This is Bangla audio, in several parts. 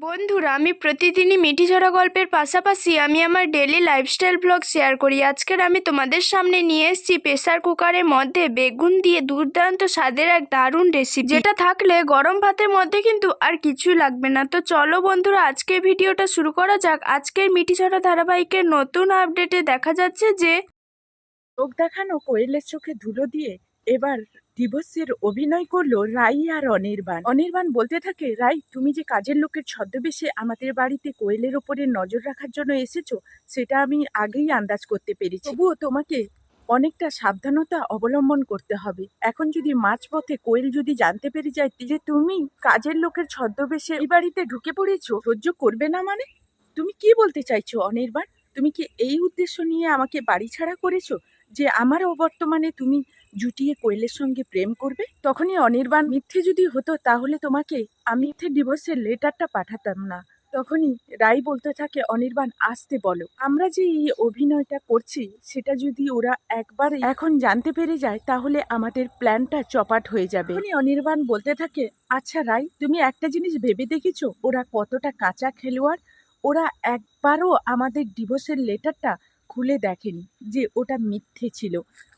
বন্ধুরা, আমি প্রতিদিনই মিঠি ঝরা গল্পের পাশাপাশি আমি আমার ডেলি লাইফস্টাইল ব্লগ শেয়ার করি। আজকের আমি তোমাদের সামনে নিয়ে এসেছি প্রেসার কুকারের মধ্যে বেগুন দিয়ে দুর্দান্ত স্বাদের এক দারুণ রেসিপি যেটা থাকলে গরম ভাতের মধ্যে কিন্তু আর কিছুই লাগবে না। তো চলো বন্ধুরা, আজকের ভিডিওটা শুরু করা যাক। আজকের মিঠি ঝরা ধারাবাহিকের নতুন আপডেটে দেখা যাচ্ছে যে চোখ দেখানো কোয়েলের চোখে ধুলো দিয়ে এবার দিবসের অভিনয় করল রাই আর অনির্বাণ। অনির্বাণ বলতে থাকে, রাই, তুমি যে কাজের লোকের ছদ্মবেশে আমাদের বাড়িতে কোয়েলের ওপরে নজর রাখার জন্য এসেছ, সেটা আমি আগেই আন্দাজ করতে পেরেছি। তবুও তোমাকে অনেকটা সাবধানতা অবলম্বন করতে হবে। এখন যদি মাঝপথে কোয়েল যদি জানতে পেরে যায় যে তুমি কাজের লোকের ছদ্মবেশে এই বাড়িতে ঢুকে পড়েছো, সহ্য করবে না মানে? তুমি কি বলতে চাইছো অনির্বাণ? তুমি কি এই উদ্দেশ্য নিয়ে আমাকে বাড়ি ছাড়া করেছ? যে আমার অবর্তমানে তুমি জুটিয়ে কোয়েলের সঙ্গে প্রেম করবে? তখনই অনির্বাণ মিথ্যে যদি হতো, তাহলে তোমাকে আমি মিথ্যে ডিভোর্সের লেটারটা পাঠাতাম না। তখনই রাই বলতে থাকে, অনির্বাণ, আসতে বলো। আমরা যে এই অভিনয়টা করছি, সেটা যদি ওরা একবার এখন জানতে পেরে যায়, তাহলে আমাদের প্ল্যানটা চপাট হয়ে যাবে। অনির্বাণ বলতে থাকে আচ্ছা রাই, তুমি একটা জিনিস ভেবে দেখেছ? ওরা কতটা কাঁচা খেলোয়াড় ওরা একবারও আমাদের ডিভোর্সের লেটারটা খুলে দেখেনি যে ওটা মিথ্যে ছিল।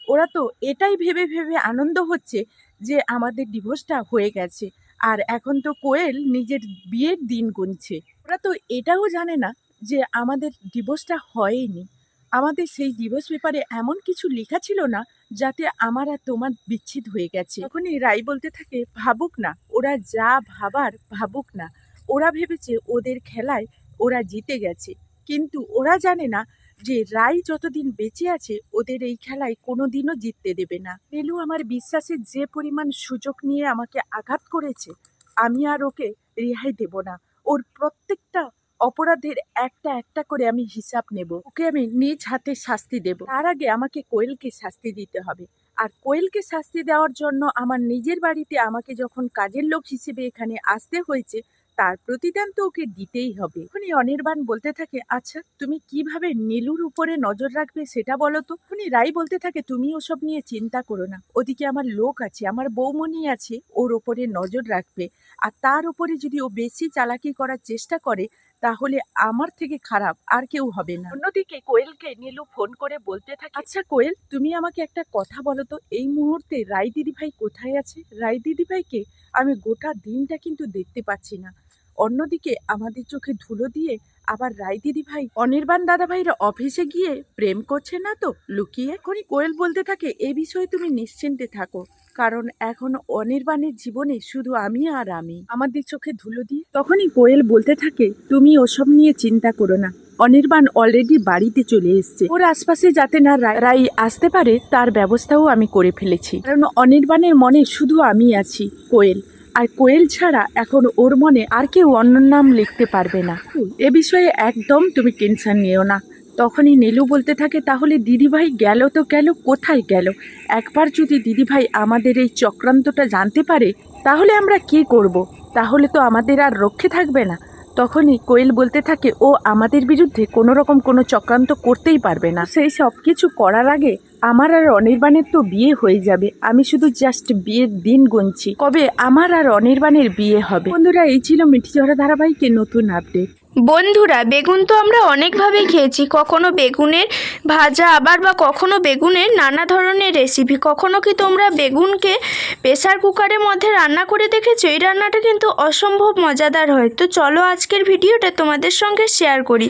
ওরা তো এটাই ভেবে ভেবে আনন্দ হচ্ছে যে আমাদের ডিভোর্সটা হয়ে গেছে। আর এখন তো কোয়েল নিজের বিয়ের দিন গুনছে। ওরা তো এটাও জানে না যে আমাদের ডিভোর্সটা হয়নি। আমাদের সেই ডিভোর্স পেপারে এমন কিছু লেখা ছিল না যাতে আমার আর তোমার বিচ্ছেদ হয়ে গেছে। তখনই রাই বলতে থাকে, ভাবুক না, ওরা যা ভাবার, ভাবুক না। ওরা ভেবেছে ওদের খেলায় ওরা জিতে গেছে। কিন্তু ওরা জানে না যে রাই যতদিন বেঁচে আছে, ওদের এই খেলায় কোনোদিনও জিততে দেবে না। নীলু আমার বিশ্বাসের যে পরিমাণ সুযোগ নিয়ে আমাকে আঘাত করেছে, আমি আর ওকে রেহাই দেব না। ওর প্রত্যেকটা অপরাধের একটা একটা করে আমি হিসাব নেব। ওকে আমি নিজ হাতে শাস্তি দেব। তার আগে আমাকে কোয়েলকে শাস্তি দিতে হবে। আর কোয়েলকে শাস্তি দেওয়ার জন্য আমার নিজের বাড়িতে আমাকে যখন কাজের লোক হিসেবে এখানে আসতে হয়েছে তার প্রতিদান তো ওকে দিতেই হবে। উনি অনির্বাণ বলতে থাকে আচ্ছা তুমি কীভাবে নীলুর উপরে নজর রাখবে সেটা বলো তো? উনি রাই বলতে থাকে, তুমি ওসব নিয়ে চিন্তা করো না। ওদিকে আমার লোক আছে, আমার বৌমনি আছে, ওর ওপরে নজর রাখবে। আর তার উপরে যদি ও বেশি চালাকি করার চেষ্টা করে তাহলে আমার থেকে খারাপ আর কেউ হবে না। অন্যদিকে কোয়েলকে নীলু ফোন করে বলতে থাকে আচ্ছা কোয়েল, তুমি আমাকে একটা কথা বলো তো, এই মুহূর্তে রাই দিদিভাই কোথায় আছে? রাই দিদিভাইকে আমি গোটা দিনটা কিন্তু দেখতে পাচ্ছি না। অন্যদিকে আমাদের চোখে ধুলো দিয়ে আবার রায় দিদি ভাই অনির্বাণ দাদা অফিসে গিয়ে প্রেম করছে না তো? লুকিয়ে? এখনই কোয়েল বলতে থাকে, এ বিষয়ে তুমি নিশ্চিন্তে থাকো। কারণ এখন অনির্বাণের জীবনে শুধু আমি আর আমি। আমাদের চোখে ধুলো দিয়ে তখনই কোয়েল বলতে থাকে, তুমি ওসব নিয়ে চিন্তা করো না। অনির্বাণ অলরেডি বাড়িতে চলে এসছে। ওর আশপাশে যাতে না রাই আসতে পারে, তার ব্যবস্থাও আমি করে ফেলেছি। কারণ অনির্বাণের মনে শুধু আমি আছি, কোয়েল। আর কোয়েল ছাড়া এখন ওর মনে আর কেউ অন্য নাম লিখতে পারবে না। এ বিষয়ে একদম তুমি টেনশন নিও না। তখনই নীলু বলতে থাকে, তাহলে দিদিভাই গেল তো গেল, কোথায় গেল? একবার যদি দিদিভাই আমাদের এই চক্রান্তটা জানতে পারে, তাহলে আমরা কি করব। তাহলে তো আমাদের আর রক্ষে থাকবে না। তখনই কোয়েল বলতে থাকে, ও আমাদের বিরুদ্ধে কোনো রকম কোনো চক্রান্ত করতেই পারবে না। সেই সব কিছু করার আগে আমার আর অনির্বাণের তো বিয়ে হয়ে যাবে। আমি শুধু জাস্ট বিয়ের দিন গুনছি। কবে আমার আর অনির্বাণের বিয়ে হবে? বন্ধুরা, এই ছিল মিঠি ঝরা ধারাবাহিকের নতুন আপডেট। বন্ধুরা, বেগুন তো আমরা অনেকভাবে খেয়েছি। কখনো বেগুনের ভাজা, আবার বা কখনো বেগুনের নানা ধরনের রেসিপি কখনো কি তোমরা বেগুনকে প্রেসার কুকারের মধ্যে রান্না করে দেখেছ? এই রান্নাটা কিন্তু অসম্ভব মজাদার হয়। তো চলো আজকের ভিডিওটা তোমাদের সঙ্গে শেয়ার করি।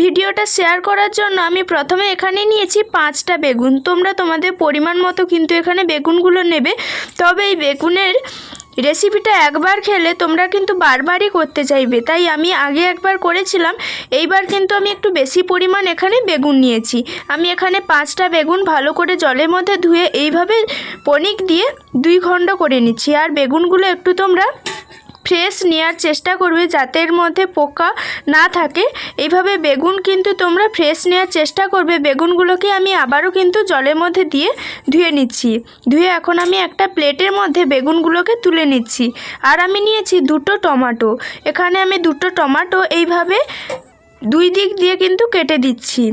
ভিডিওটা শেয়ার করার জন্য আমি প্রথমে এখানে নিয়েছি পাঁচটা বেগুন। তোমরা তোমাদের পরিমাণ মতো কিন্তু এখানে বেগুনগুলো নেবে। তবে এই বেগুনের রেসিপিটা একবার খেলে তোমরা কিন্তু বারবারই করতে চাইবে। তাই আমি আগে একবার করেছিলাম, এইবার কিন্তু আমি একটু বেশি পরিমাণ এখানে বেগুন নিয়েছি। আমি এখানে পাঁচটা বেগুন ভালো করে জলের মধ্যে ধুয়ে এইভাবে পনিক দিয়ে দুই খণ্ড করে নিচ্ছি। আর বেগুনগুলো একটু তোমরা ফ্রেশ নেওয়ার চেষ্টা করবে যাতে এর মধ্যে পোকা না থাকে। এইভাবে বেগুন কিন্তু তোমরা ফ্রেশ নেওয়ার চেষ্টা করবে। বেগুনগুলোকে আমি আবারও কিন্তু জলের মধ্যে দিয়ে ধুয়ে নিচ্ছি। ধুয়ে এখন আমি একটা প্লেটের মধ্যে বেগুনগুলোকে তুলে নিচ্ছি। আর আমি নিয়েছি দুটো টমাটো। এখানে আমি দুটো টমাটো এইভাবে দুই দিক দিয়ে কিন্তু কেটে দিচ্ছি।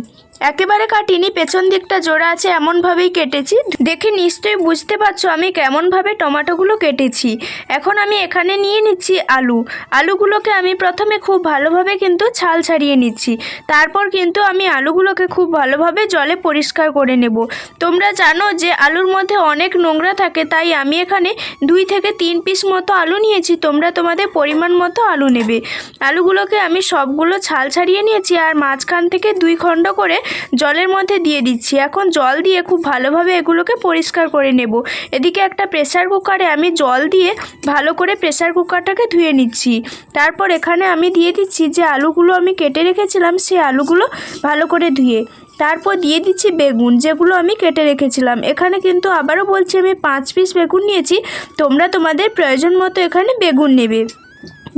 একেবারে কাটিনি, পেছন দিকটা জোড়া আছে, এমনভাবেই কেটেছি। দেখে নিশ্চয়ই বুঝতে পারছ আমি কেমনভাবে টমাটোগুলো কেটেছি। এখন আমি এখানে নিয়ে নিচ্ছি আলু। আলুগুলোকে আমি প্রথমে খুব ভালোভাবে কিন্তু ছাল ছাড়িয়ে নিচ্ছি। তারপর কিন্তু আমি আলুগুলোকে খুব ভালোভাবে জলে পরিষ্কার করে নেব। তোমরা জানো যে আলুর মধ্যে অনেক নোংরা থাকে, তাই আমি এখানে দুই থেকে তিন পিস মতো আলু নিয়েছি। তোমরা তোমাদের পরিমাণ মতো আলু নেবে। আলুগুলোকে আমি সবগুলো ছাল ছাড়িয়ে নিয়েছি আর মাঝখান থেকে দুই খণ্ড করে জলের মধ্যে দিয়ে দিচ্ছি। এখন জল দিয়ে খুব ভালোভাবে এগুলোকে পরিষ্কার করে নেব। এদিকে একটা প্রেসার কুকারে আমি জল দিয়ে ভালো করে প্রেসার কুকারটাকে ধুয়ে নিচ্ছি। তারপর এখানে আমি দিয়ে দিচ্ছি যে আলুগুলো আমি কেটে রেখেছিলাম, সেই আলুগুলো ভালো করে ধুয়ে। তারপর দিয়ে দিচ্ছি বেগুন, যেগুলো আমি কেটে রেখেছিলাম। এখানে কিন্তু আবারও বলছি আমি পাঁচ পিস বেগুন নিয়েছি। তোমরা তোমাদের প্রয়োজন মতো এখানে বেগুন নেবে।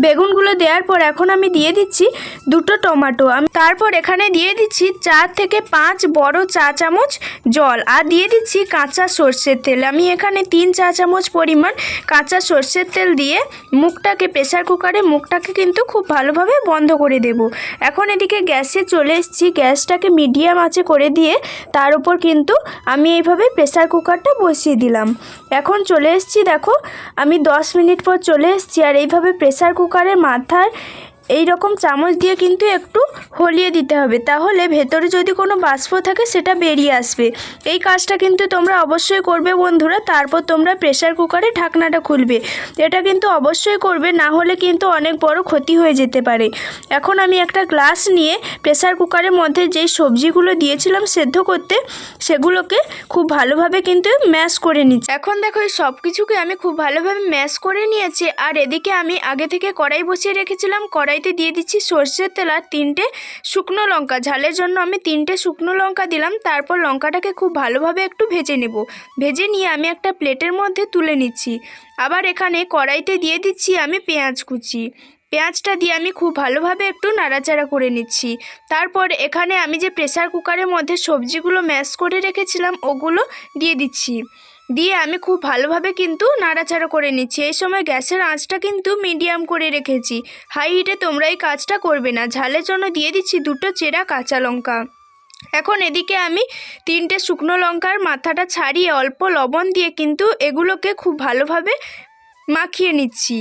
বেগুনগুলো দেওয়ার পর এখন আমি দিয়ে দিচ্ছি দুটো টমেটো। আমি তারপর এখানে দিয়ে দিচ্ছি চার থেকে পাঁচ বড় চা চামচ জল আর দিয়ে দিচ্ছি কাঁচা সর্ষের তেল। আমি এখানে তিন চা চামচ পরিমাণ কাঁচা সর্ষের তেল দিয়ে মুখটাকে প্রেসার কুকারে মুখটাকে কিন্তু খুব ভালোভাবে বন্ধ করে দেব। এখন এদিকে গ্যাসে চলে এসেছি। গ্যাসটাকে মিডিয়াম আঁচে করে দিয়ে তার উপর কিন্তু আমি এইভাবে প্রেসার কুকারটা বসিয়ে দিলাম। এখন চলে এসেছি দেখো, আমি দশ মিনিট পর চলে এসেছি আর এইভাবে প্রেসার কুকারের মাথায় এই রকম চামচ দিয়ে কিন্তু একটু হলিয়ে দিতে হবে। তাহলে ভেতরে যদি কোনো বাষ্প থাকে, সেটা বেরিয়ে আসবে। এই কাজটা কিন্তু তোমরা অবশ্যই করবে বন্ধুরা। তারপর তোমরা প্রেশার কুকারে ঢাকনাটা খুলবে। এটা কিন্তু অবশ্যই করবে, না হলে কিন্তু অনেক বড় ক্ষতি হয়ে যেতে পারে। এখন আমি একটা গ্লাস নিয়ে প্রেশার কুকারের মধ্যে যেই সবজিগুলো দিয়েছিলাম সেদ্ধ করতে, সেগুলোকে খুব ভালোভাবে কিন্তু ম্যাশ করে নিচ্ছি। এখন দেখো, এই সব কিছুকে আমি খুব ভালোভাবে ম্যাশ করে নিয়েছি। আর এদিকে আমি আগে থেকে কড়াই বসিয়ে রেখেছিলাম। কড়াইতে দিয়ে দিচ্ছি সর্ষের তেল আর তিনটে শুকনো লঙ্কা। ঝালের জন্য আমি তিনটে শুকনো লঙ্কা দিলাম, তারপর লঙ্কাটাকে খুব ভালোভাবে একটু ভেজে নেব। ভেজে নিয়ে আমি একটা প্লেটের মধ্যে তুলে নিচ্ছি। আবার এখানে কড়াইতে দিয়ে দিচ্ছি আমি পেঁয়াজ কুচি। পেঁয়াজটা দিয়ে আমি খুব ভালোভাবে একটু নাড়াচাড়া করে নিচ্ছি। তারপর এখানে আমি যে প্রেসার কুকারের মধ্যে সবজিগুলো ম্যাশ করে রেখেছিলাম, ওগুলো দিয়ে দিচ্ছি। দিয়ে আমি খুব ভালোভাবে কিন্তু নাড়াচাড়া করে নিচ্ছি। এই সময় গ্যাসের আঁচটা কিন্তু মিডিয়াম করে রেখেছি। হাই হিটে তোমরা এই কাজটা করবে না। ঝালের জন্য দিয়ে দিচ্ছি দুটো চেরা কাঁচা লঙ্কা। এখন এদিকে আমি তিনটে শুকনো লঙ্কার মাথাটা ছাড়িয়ে অল্প লবণ দিয়ে কিন্তু এগুলোকে খুব ভালোভাবে মাখিয়ে নিচ্ছি।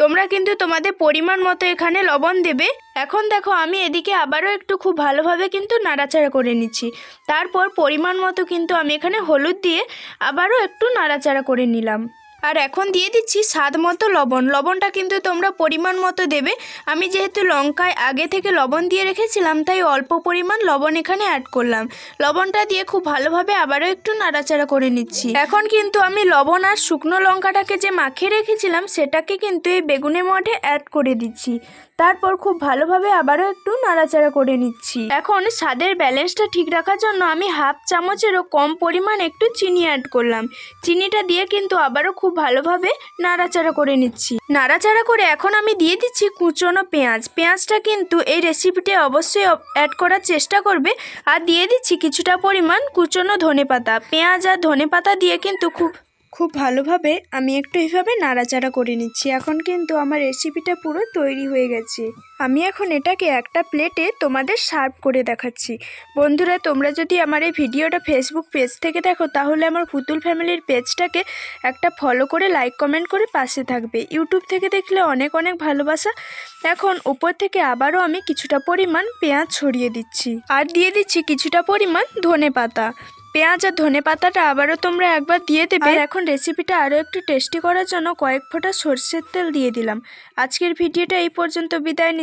তোমরা কিন্তু তোমাদের পরিমাণ মতো এখানে লবণ দেবে। এখন দেখো, আমি এদিকে আবারও একটু খুব ভালোভাবে কিন্তু নাড়াচাড়া করে নিচ্ছি। তারপর পরিমাণ মতো কিন্তু আমি এখানে হলুদ দিয়ে আবারও একটু নাড়াচাড়া করে নিলাম। আর এখন দিয়ে দিচ্ছি স্বাদ মতো লবণ। লবণটা কিন্তু তোমরা পরিমাণ মতো দেবে। আমি যেহেতু লঙ্কায় আগে থেকে লবণ দিয়ে রেখেছিলাম, তাই অল্প পরিমাণ লবণ এখানে অ্যাড করলাম। লবণটা দিয়ে খুব ভালোভাবে আবারও একটু নাড়াচাড়া করে নিচ্ছি। এখন কিন্তু আমি লবণ আর শুকনো লঙ্কাটাকে যে মাখিয়ে রেখেছিলাম, সেটাকে কিন্তু এই বেগুনের মধ্যে অ্যাড করে দিচ্ছি। তারপর খুব ভালোভাবে আবারও একটু নাড়াচাড়া করে নিচ্ছি। এখন স্বাদের ব্যালেন্সটা ঠিক রাখার জন্য আমি হাফ চামচেরও কম পরিমাণ একটু চিনি অ্যাড করলাম। চিনিটা দিয়ে কিন্তু আবারও খুব ভালোভাবে নাড়াচাড়া করে নিচ্ছি। নাড়াচাড়া করে এখন আমি দিয়ে দিচ্ছি কুচনো পেঁয়াজ। পেঁয়াজটা কিন্তু এই রেসিপিতে অবশ্যই অ্যাড করার চেষ্টা করবে। আর দিয়ে দিচ্ছি কিছুটা পরিমাণ কুচনো ধনেপাতা। পেঁয়াজ আর ধনে পাতা দিয়ে কিন্তু খুব খুব ভালোভাবে আমি একটু এইভাবে নাড়াচাড়া করে নিচ্ছি। এখন কিন্তু আমার রেসিপিটা পুরো তৈরি হয়ে গেছে। আমি এখন এটাকে একটা প্লেটে তোমাদের সার্ভ করে দেখাচ্ছি। বন্ধুরা, তোমরা যদি আমার এই ভিডিওটা ফেসবুক পেজ থেকে দেখো, তাহলে আমার পুতুল ফ্যামিলির পেজটাকে একটা ফলো করে লাইক কমেন্ট করে পাশে থাকবে। ইউটিউব থেকে দেখলে অনেক অনেক ভালোবাসা। এখন ওপর থেকে আবারও আমি কিছুটা পরিমাণ পেঁয়াজ ছড়িয়ে দিচ্ছি। আর দিয়ে দিচ্ছি কিছুটা পরিমাণ ধনে পাতা পেঁয়াজ আর ধনে পাতাটা আবারও তোমরা একবার দিয়ে দেবে এখন রেসিপিটা আরও একটু টেস্টি করার জন্য কয়েক ফোঁটা সর্ষের তেল দিয়ে দিলাম আজকের ভিডিওটা এই পর্যন্ত বিদায়।